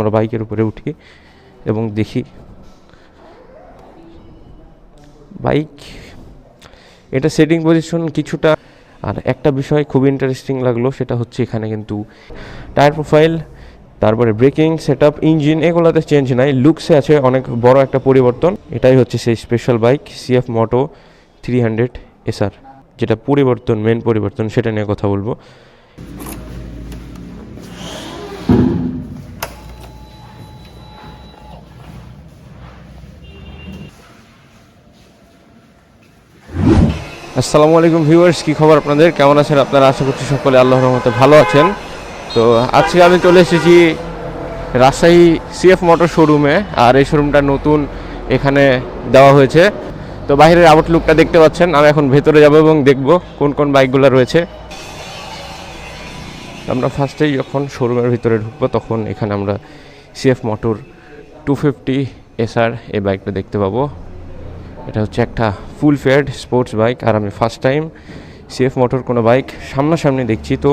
আমরা বাইকের উপরে উঠি এবং দেখি বাইক, এটা সেটিং পজিশন কিছুটা, আর একটা বিষয় খুব ইন্টারেস্টিং লাগল, সেটা হচ্ছে এখানে কিন্তু টায়ার প্রোফাইল তারপরে ব্রেকিং সেট আপ ইঞ্জিন এগুলোতে চেঞ্জ নাই লুকসে আছে অনেক বড় একটা পরিবর্তন, এটাই হচ্ছে সেই special bike CF moto three hundred SR যেটা পরিবর্তন মেন পরিবর্তন, সেটা নিয়ে কথা বলব। আসসালামু আলাইকুম ভিউয়ার্স, কি খবর আপনাদের? কেমন আছেন আপনারা? আশা করছি সকলে আল্লাহর রহমতে ভালো আছেন। তো আজকে আমি চলে এসেছি রাজশাহী সিএফ মোটর শোরুমে আর এই শোরুমটা নতুন এখানে দেওয়া হয়েছে। তো বাইরের আউটলুকটা দেখতে পাচ্ছেন, আমি এখন ভেতরে যাব এবং দেখব কোন কোন বাইকগুলো রয়েছে। আমরা ফার্স্টেই যখন শোরুমের ভিতরে ঢুকবো, তখন এখানে আমরা CF motor two fifty SR এই বাইকটা দেখতে পাবো। এটা হচ্ছে একটা ফুল ফেয়ার্ড স্পোর্টস বাইক আর আমি ফার্স্ট টাইম সিএফ মোটর কোনো বাইক সামনাসামনি দেখছি। তো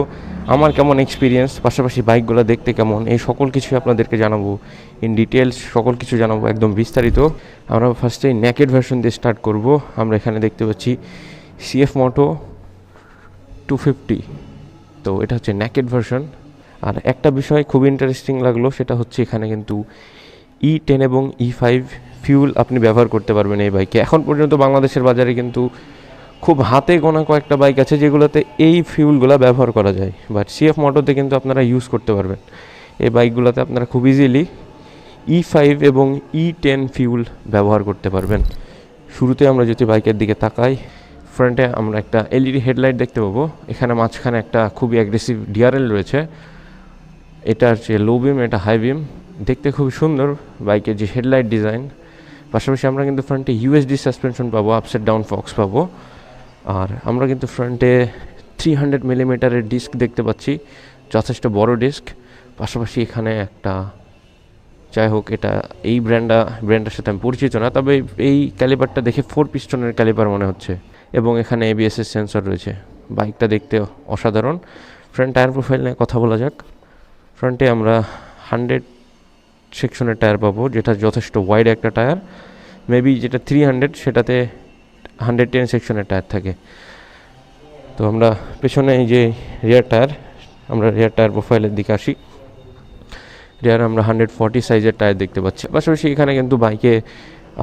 আমার কেমন এক্সপিরিয়েন্স পাশাপাশি বাইকগুলো দেখতে কেমন, এই সকল কিছু আপনাদেরকে জানাব ইন ডিটেলস সকল কিছু জানাব একদম বিস্তারিত। আমরা ফার্স্টে ন্যাকেড ভার্সন দিয়ে স্টার্ট করব। আমরা এখানে দেখতে পাচ্ছি সিএফ মোটো টু ফিফটি তো এটা হচ্ছে ন্যাকেড ভার্সন আর একটা বিষয় খুব ইন্টারেস্টিং লাগল, সেটা হচ্ছে এখানে কিন্তু ই টেন এবং ই ফাইভ ফিউল আপনি ব্যবহার করতে পারবেন এই বাইকে এখন পর্যন্ত বাংলাদেশের বাজারে কিন্তু খুব হাতে গোনা কয়েকটা বাইক আছে যেগুলোতে এই ফিউলগুলো ব্যবহার করা যায়। বাট সিএফ মোটরতে কিন্তু আপনারা ইউজ করতে পারবেন। এই বাইকগুলোতে আপনারা খুব ইজিলি ই ফাইভ এবং ই টেন ফিউল ব্যবহার করতে পারবেন। শুরুতে আমরা যদি বাইকের দিকে তাকাই ফ্রন্টে আমরা একটা এলইডি হেডলাইট দেখতে পাবো। এখানে মাঝখানে একটা খুবই অ্যাগ্রেসিভ ডিআরএল রয়েছে। এটা হচ্ছে লো বিম এটা হাই বিম দেখতে খুবই সুন্দর বাইকের যে হেডলাইট ডিজাইন পাশাপাশি আমরা কিন্তু ফ্রন্টে ইউএসডি সাসপেনশন পাবো আপসাইড ডাউন ফক্স পাবো। আর আমরা কিন্তু ফ্রন্টে থ্রি হান্ড্রেড মিলিমিটারের ডিস্ক দেখতে পাচ্ছি, যথেষ্ট বড় ডিস্ক পাশাপাশি এখানে একটা, যাই হোক, এটা এই ব্র্যান্ডটা ব্র্যান্ডের সাথে আমি পরিচিত না, তবে এই ক্যালিপারটা দেখে ফোর পিস্টনের ক্যালিপার মনে হচ্ছে। এবং এখানে এবিএসএস সেন্সর রয়েছে। বাইকটা দেখতে অসাধারণ। ফ্রন্ট টায়ার প্রোফাইল নিয়ে কথা বলা যাক। ফ্রন্টে আমরা হান্ড্রেড সেকশনের টায়ার পাবো, যেটা যথেষ্ট ওয়াইড একটা টায়ার। মেবি যেটা থ্রি হান্ড্রেড সেটাতে হান্ড্রেড টেন সেকশনের টায়ার থাকে। তো আমরা পেছনে এই যে রিয়ার টায়ার, আমরা রিয়ার টায়ার প্রোফাইলের দিকে আসি। রিয়ার আমরা হান্ড্রেড ফর্টি সাইজের টায়ার দেখতে পাচ্ছি। পাশাপাশি এখানে কিন্তু বাইকে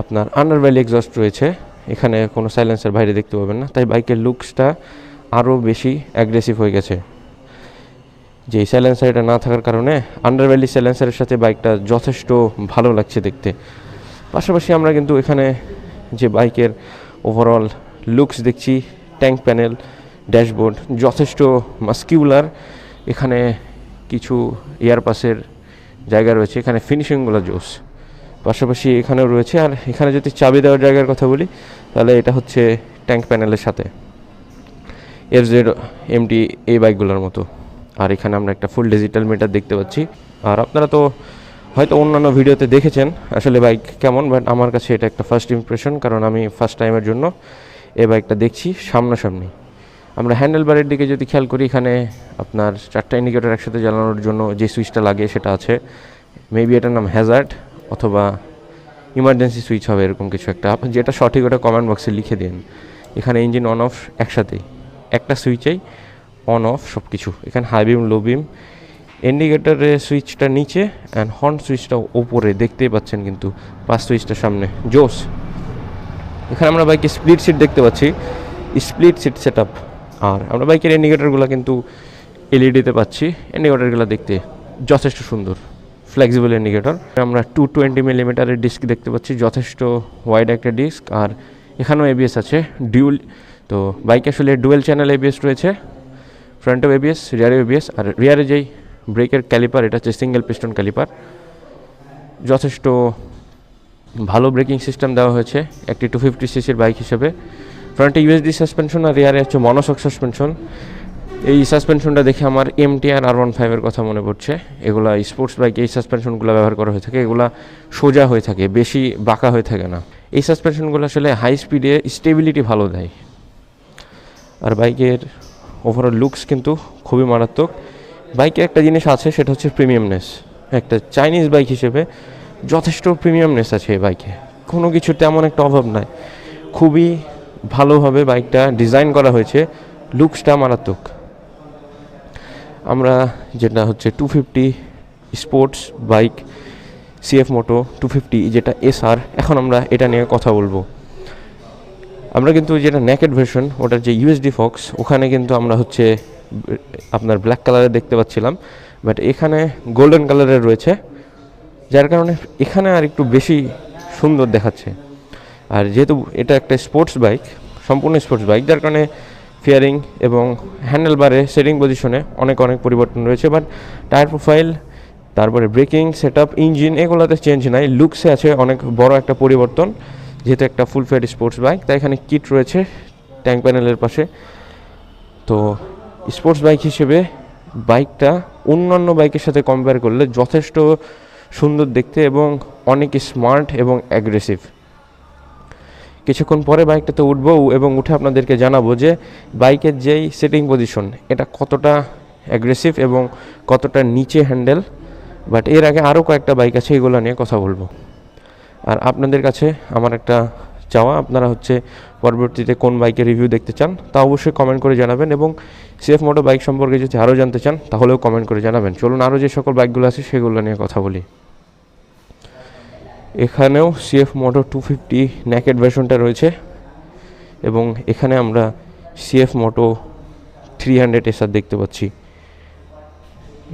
আপনার আন্ডার ভ্যালি এক্সস্ট রয়েছে। এখানে কোনো সাইলেন্সের বাইরে দেখতে পাবেন না। তাই বাইকের লুকসটা আরও বেশি অ্যাগ্রেসিভ হয়ে গেছে। যে সাইলেন্সার এটা না থাকার কারণে আন্ডার ভ্যালি সাইলেন্সারের সাথে বাইকটা যথেষ্ট ভালো লাগছে দেখতে। পাশাপাশি আমরা কিন্তু এখানে যে বাইকের ওভারঅল লুকস দেখছি ট্যাঙ্ক প্যানেল ড্যাশবোর্ড যথেষ্ট মাস্কিউলার এখানে কিছু এয়ারপাসের জায়গা রয়েছে, এখানে ফিনিশিংগুলো জোস পাশাপাশি এখানেও রয়েছে, আর এখানে যদি চাবি দেওয়ার জায়গার কথা বলি, তাহলে এটা হচ্ছে ট্যাঙ্ক প্যানেলের সাথে। এফ জেড এমটি এই বাইকগুলোর মতো। আর এখানে আমরা একটা ফুল ডিজিটাল মিটার দেখতে পাচ্ছি। আর আপনারা তো হয়তো অন্যান্য ভিডিওতে দেখেছেন আসলে বাইক কেমন বাট আমার কাছে এটা একটা ফার্স্ট ইমপ্রেশন কারণ আমি ফার্স্ট টাইমের জন্য এই বাইকটা দেখছি সামনাসামনি। আমরা হ্যান্ডেল বারের দিকে যদি খেয়াল করি, এখানে আপনার চারটা ইন্ডিকেটর একসাথে জ্বালানোর জন্য যে সুইচটা লাগে সেটা আছে। মেবি এটার নাম হ্যাজার্ড অথবা ইমার্জেন্সি সুইচ হবে এরকম কিছু একটা। আপনি যেটা সঠিক ওটা কমেন্ট বক্সে লিখে দিন। এখানে ইঞ্জিন অন অফ একসাথেই। একটা সুইচেই অন অফ সব কিছু এখানে হাই বিম লো বিম ইন্ডিকেটারের সুইচটা নিচে অ্যান্ড হর্ন সুইচটা ওপরে দেখতেই পাচ্ছেন কিন্তু পাঁচ সুইচটার সামনে। জোস এখানে আমরা বাইকে স্প্লিট সিট দেখতে পাচ্ছি। স্প্লিট সিট সেট আর আমরা বাইকের ইন্ডিকেটারগুলো কিন্তু এলইডিতে পাচ্ছি। ইন্ডিকেটারগুলো দেখতে যথেষ্ট সুন্দর। ফ্লেক্সিবল ইন্ডিকেটর আমরা টু টোয়েন্টি মিলিমিটারের ডিস্ক দেখতে পাচ্ছি। যথেষ্ট ওয়াইড একটা ডিস্ক আর এখানেও এবিএস আছে। ডিউল তো বাইকে আসলে ডুয়েল চ্যানেল এবিএস রয়েছে। ফ্রন্টেও এবিএস রিয়ারে এবিএস আর রিয়ারে যেই ব্রেকের ক্যালিপার এটা হচ্ছে সিঙ্গেল পিস্টন ক্যালিপার যথেষ্ট ভালো ব্রেকিং সিস্টেম দেওয়া হয়েছে, একটি টু ফিফটি সিসির বাইক হিসেবে। ফ্রন্টে ইউএসডি সাসপেনশন আর রিয়ারে হচ্ছে মনোসক সাসপেনশন এই সাসপেনশনটা দেখে আমার এমটি আর আর ওয়ান ফাইভের কথা মনে পড়ছে। এগুলা স্পোর্টস বাইকে এই সাসপেনশনগুলো ব্যবহার করা হয়ে থাকে, এগুলা সোজা হয়ে থাকে, বেশি বাঁকা হয়ে থাকে না। এই সাসপেনশনগুলো আসলে হাই স্পিডে স্টেবিলিটি ভালো দেয়। আর বাইকের ওভারঅল লুকস কিন্তু খুবই মারাত্মক। বাইকে একটা জিনিস আছে, সেটা হচ্ছে প্রিমিয়ামনেস একটা চাইনিজ বাইক হিসেবে যথেষ্ট প্রিমিয়ামনেস আছে এই বাইকে কোনো কিছু তেমন একটা অভাব নাই। খুবই ভালোভাবে বাইকটা ডিজাইন করা হয়েছে। লুকসটা মারাত্মক। আমরা যেটা হচ্ছে two fifty sports bike CF moto two fifty যেটা এসআর এখন আমরা এটা নিয়ে কথা বলব। আমরা কিন্তু যেটা নেকেড ভার্সন ওটার যে ইউএসডি ফক্স ওখানে কিন্তু আমরা হচ্ছে, আপনার ব্ল্যাক কালারের দেখতে পাচ্ছিলাম বাট এখানে গোল্ডেন কালারের রয়েছে, যার কারণে এখানে আর একটু বেশি সুন্দর দেখাচ্ছে। আর যেহেতু এটা একটা স্পোর্টস বাইক সম্পূর্ণ স্পোর্টস বাইক যার কারণে ফিয়ারিং এবং হ্যান্ডেল বারে সেটিং পজিশনে অনেক অনেক পরিবর্তন রয়েছে বাট টায়ার প্রোফাইল তারপরে ব্রেকিং সেট আপ ইঞ্জিন এগুলোতে চেঞ্জ নাই লুকসে আছে অনেক বড় একটা পরিবর্তন। যেহেতু একটা ফুল ফেড স্পোর্টস বাইক তাই এখানে কিট রয়েছে ট্যাঙ্ক প্যানেলের পাশে। তো স্পোর্টস বাইক হিসেবে বাইকটা অন্যান্য বাইকের সাথে কম্পেয়ার করলে যথেষ্ট সুন্দর দেখতে এবং অনেক স্মার্ট এবং অ্যাগ্রেসিভ কিছুক্ষণ পরে বাইকটাতে উঠবো এবং উঠে আপনাদেরকে জানাব যে বাইকের যেই সেটিং পজিশন এটা কতটা অ্যাগ্রেসিভ এবং কতটা নিচে হ্যান্ডেল বাট এর আগে আরও কয়েকটা বাইক আছে, এগুলো নিয়ে কথা বলব। আর আপনাদের কাছে আমার একটা চাওয়া, আপনারা হচ্ছে পরবর্তীতে কোন বাইকের রিভিউ দেখতে চান তা অবশ্যই কমেন্ট করে জানাবেন এবং সিএফ মোটো বাইক সম্পর্কে যদি আরও জানতে চান তাহলেও কমেন্ট করে জানাবেন। চলুন আরও যে সকল বাইকগুলো আছে সেগুলো নিয়ে কথা বলি। এখানেও CF moto two fifty naked ভার্সনটা রয়েছে এবং এখানে আমরা CF moto three hundred SR দেখতে পাচ্ছি।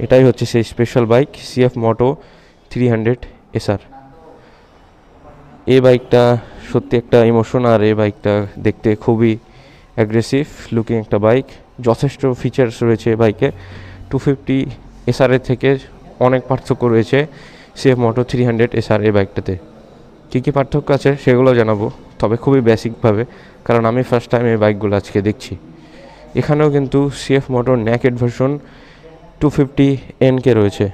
এটাই হচ্ছে সেই special bike CF moto three hundred SR এই বাইকটা সত্যি একটা ইমোশন আর এই বাইকটা দেখতে খুবই অ্যাগ্রেসিভ লুকিং একটা বাইক। যথেষ্ট ফিচার্স রয়েছে বাইকে। টু ফিফটি এসআরের থেকে অনেক পার্থক্য রয়েছে। CF moto three hundred SR বাইকটাতে। কী কী পার্থক্য আছে সেগুলো জানাব, তবে খুবই বেসিকভাবে কারণ আমি ফার্স্ট টাইম এই বাইকগুলো আজকে দেখছি। এখানেও কিন্তু CF motor naked version two fifty NK রয়েছে।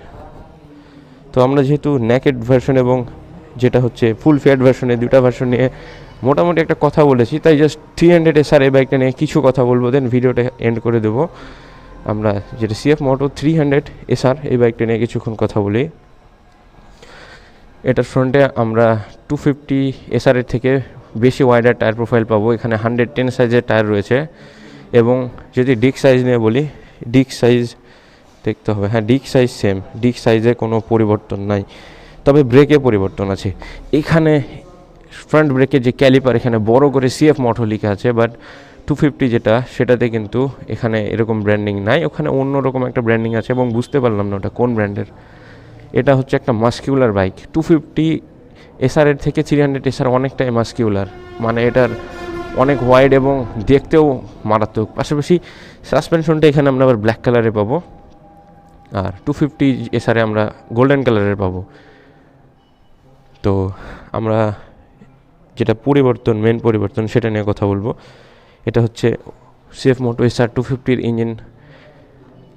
তো আমরা যেহেতু ন্যাকেড ভার্সন এবং যেটা হচ্ছে ফুল ফেয়ার ভার্সনে দুটা ভার্সন নিয়ে মোটামুটি একটা কথা বলেছি। তাই জাস্ট থ্রি হান্ড্রেড এসআর এই বাইকটা নিয়ে কিছু কথা বলব দেন ভিডিওটা এন্ড করে দেবো। আমরা যেটা CF moto three hundred SR এই বাইকটা নিয়ে কিছুক্ষণ কথা বলি। এটার ফ্রন্টে আমরা টু ফিফটি এসআরের থেকে বেশি ওয়াইডার টায়ার প্রোফাইল পাবো। এখানে হান্ড্রেড টেন সাইজের টায়ার রয়েছে এবং যদি ডিক সাইজ নিয়ে বলি ডিক সাইজ দেখতে হবে। হ্যাঁ ডিক সাইজ সেম ডিক সাইজে কোনো পরিবর্তন নাই। তবে ব্রেকে পরিবর্তন আছে। এখানে ফ্রন্ট ব্রেকের যে ক্যালিপার এখানে বড় করে সিএফ মোটো লেখা আছে বাট টু ফিফটি যেটা, সেটাতে কিন্তু এখানে এরকম ব্র্যান্ডিং নাই। ওখানে অন্য রকম একটা ব্র্যান্ডিং আছে এবং বুঝতে পারলাম না ওটা কোন ব্র্যান্ডের এটা হচ্ছে একটা মাস্কিউলার বাইক টু ফিফটি এসআরের থেকে থ্রি হান্ড্রেড এসআর অনেকটাই মাস্কিউলার মানে এটার অনেক ওয়াইড এবং দেখতেও মারাত্মক। পাশাপাশি সাসপেনশনটা এখানে আমরা আবার ব্ল্যাক কালারে পাবো। আর টু ফিফটি এসআরে আমরা গোল্ডেন কালারের পাবো। তো আমরা যেটা পরিবর্তন মেন পরিবর্তন সেটা নিয়ে কথা বলব। এটা হচ্ছে সিএফ মোটো এসআর টু ফিফটির ইঞ্জিন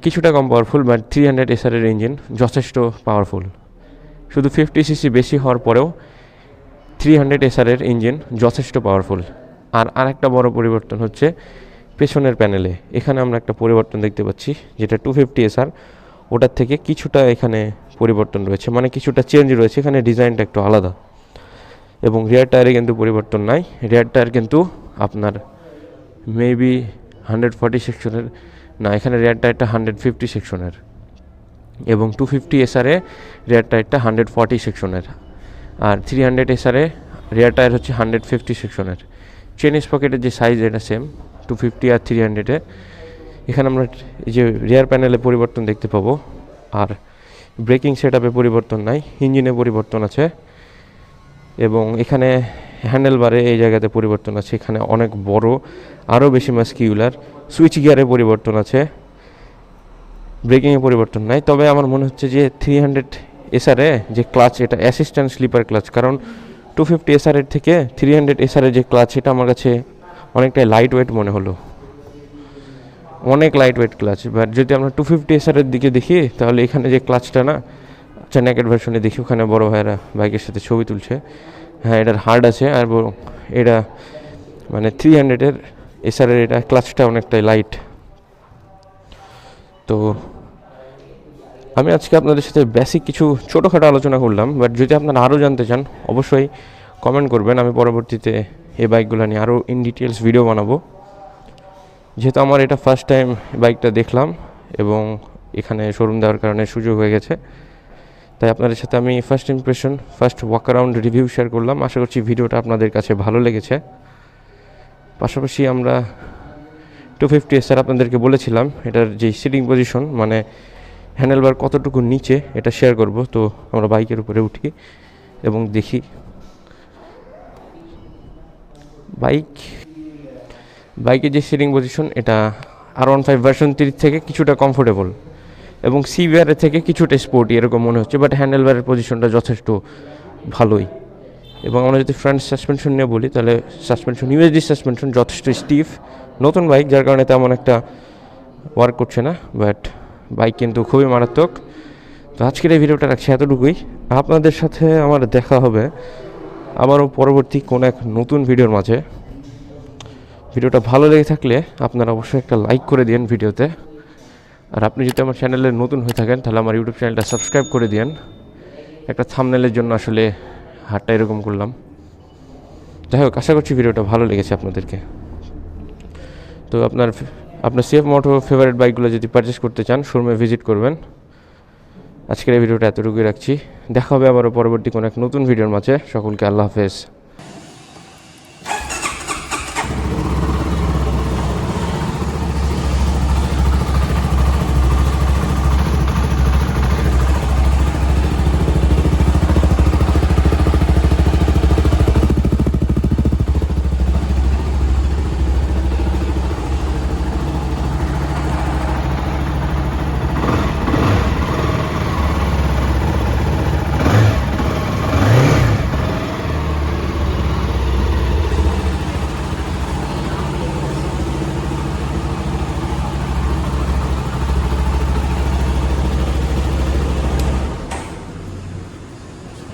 কিছুটা কম পাওয়ারফুল বাট থ্রি হান্ড্রেড এসআরের ইঞ্জিন যথেষ্ট পাওয়ারফুল শুধু ফিফটি সিসি বেশি হওয়ার পরেও থ্রি হান্ড্রেড এসআরের ইঞ্জিন যথেষ্ট পাওয়ারফুল আর আরেকটা বড় পরিবর্তন হচ্ছে পেছনের প্যানেলে এখানে আমরা একটা পরিবর্তন দেখতে পাচ্ছি, যেটা টু ফিফটি এসআর ওটার থেকে কিছুটা এখানে পরিবর্তন রয়েছে। মানে কিছুটা চেঞ্জ রয়েছে। এখানে ডিজাইনটা একটু আলাদা। এবং রিয়ার টায়ারে কিন্তু পরিবর্তন নাই। রিয়ার টায়ার কিন্তু আপনার মেবি হান্ড্রেড ফর্টি সেকশনের না, এখানে রিয়ার টায়ারটা হান্ড্রেড ফিফটি সেকশনের এবং টু ফিফটি এসআরে রিয়ার টায়ারটা হান্ড্রেড ফর্টি সেকশনের আর থ্রি হান্ড্রেড এসআরে রিয়ার টায়ার হচ্ছে হান্ড্রেড ফিফটি সেকশনের চেন পকেটের যে সাইজ এটা সেম টু ফিফটি আর থ্রি হান্ড্রেডে এখানে আমরা যে রিয়ার প্যানেলে পরিবর্তন দেখতে পাবো। আর ব্রেকিং সেট পরিবর্তন নাই, ইঞ্জিনে পরিবর্তন আছে এবং এখানে হ্যান্ডেল বারে এই জায়গাতে পরিবর্তন আছে, এখানে অনেক বড়, আরও বেশি মাস্কিউলার, সুইচ গিয়ারে পরিবর্তন আছে, ব্রেকিংয়ে পরিবর্তন নাই। তবে আমার মনে হচ্ছে যে থ্রি হান্ড্রেড এসআরে যে ক্লাচ, এটা অ্যাসিস্ট্যান্ট স্লিপার ক্লাচ, কারণ টু ফিফটি এসআরের থেকে থ্রি হান্ড্রেড এসআরের যে ক্লাচ, এটা আমার কাছে অনেকটাই লাইট ওয়েট মনে হলো। অনেক লাইট ওয়েট ক্লাচ বাট যদি আমরা টু ফিফটি এসআরের দিকে দেখি, তাহলে এখানে যে ক্লাচটা না নেকেট ভার্সনে দেখি, ওখানে বড় ভাইয়েরা বাইকের সাথে ছবি তুলছে। হ্যাঁ এটার হার্ড আছে, আর এটা মানে থ্রি হান্ড্রেডের এসআরের এটা ক্লাচটা অনেকটাই লাইট তো আমি আজকে আপনাদের সাথে বেসিক কিছু ছোটোখাটো আলোচনা করলাম বাট যদি আপনারা আরও জানতে চান, অবশ্যই কমেন্ট করবেন। আমি পরবর্তীতে এই বাইকগুলো নিয়ে আরও ইন ডিটেলস ভিডিও বানাবো। যেহেতু আমার এটা ফার্স্ট টাইম বাইকটা দেখলাম এবং এখানে শোরুম দেওয়ার কারণে সুযোগ হয়ে গেছে, তাই আপনাদের সাথে আমি first impression first walk around review share করলাম। আশা করছি ভিডিওটা আপনাদের কাছে ভালো লেগেছে। পাশাপাশি আমরা টু ফিফটি এস আপনাদেরকে বলেছিলাম, এটার যে সিটিং পজিশন মানে হ্যান্ডেলবার কতটুকু নিচে, এটা শেয়ার করব। তো আমরা বাইকের উপরে উঠি এবং দেখি। বাইক বাইকের যে সিটিং পজিশন এটা R one five version three থেকে কিছুটা কমফোর্টেবল এবং সিভিয়ারের থেকে কিছুটা স্পোর্টি এরকম মনে হচ্ছে বাট হ্যান্ডেলবারের পজিশনটা যথেষ্ট ভালোই। এবং আমরা যদি ফ্রন্ট সাসপেনশন নিয়ে বলি, তাহলে সাসপেনশন ইউএসডি সাসপেনশন যথেষ্ট স্টিফ নতুন বাইক যার কারণে তেমন একটা ওয়ার্ক করছে না বাট বাইক কিন্তু খুবই মারাত্মক। তো আজকের এই ভিডিওটা রাখছি এতটুকুই। আপনাদের সাথে আমার দেখা হবে আবারও পরবর্তী কোনো এক নতুন ভিডিওর মাঝে। ভিডিওটা ভালো লেগে থাকলে আপনারা অবশ্যই একটা লাইক করে দিন ভিডিওতে। আর আপনি যদি আমার চ্যানেলে নতুন হয়ে থাকেন, তাহলে আমার ইউটিউব চ্যানেলটা সাবস্ক্রাইব করে দিন একটা থামনেলের জন্য আসলে হাটটা এরকম করলাম। যাই হোক, আশা করছি ভিডিওটা ভালো লেগেছে আপনাদেরকে। তো আপনার আপনার সেফ মোটো ফেভারিট বাইকগুলো যদি পারচেস করতে চান শোরুমে ভিজিট করবেন। আজকের এই ভিডিওটা এতটুকুই রাখছি। দেখা হবে আবারও পরবর্তী কোনো এক নতুন ভিডিওর মাঝে। সকলকে আল্লাহ হাফেজ।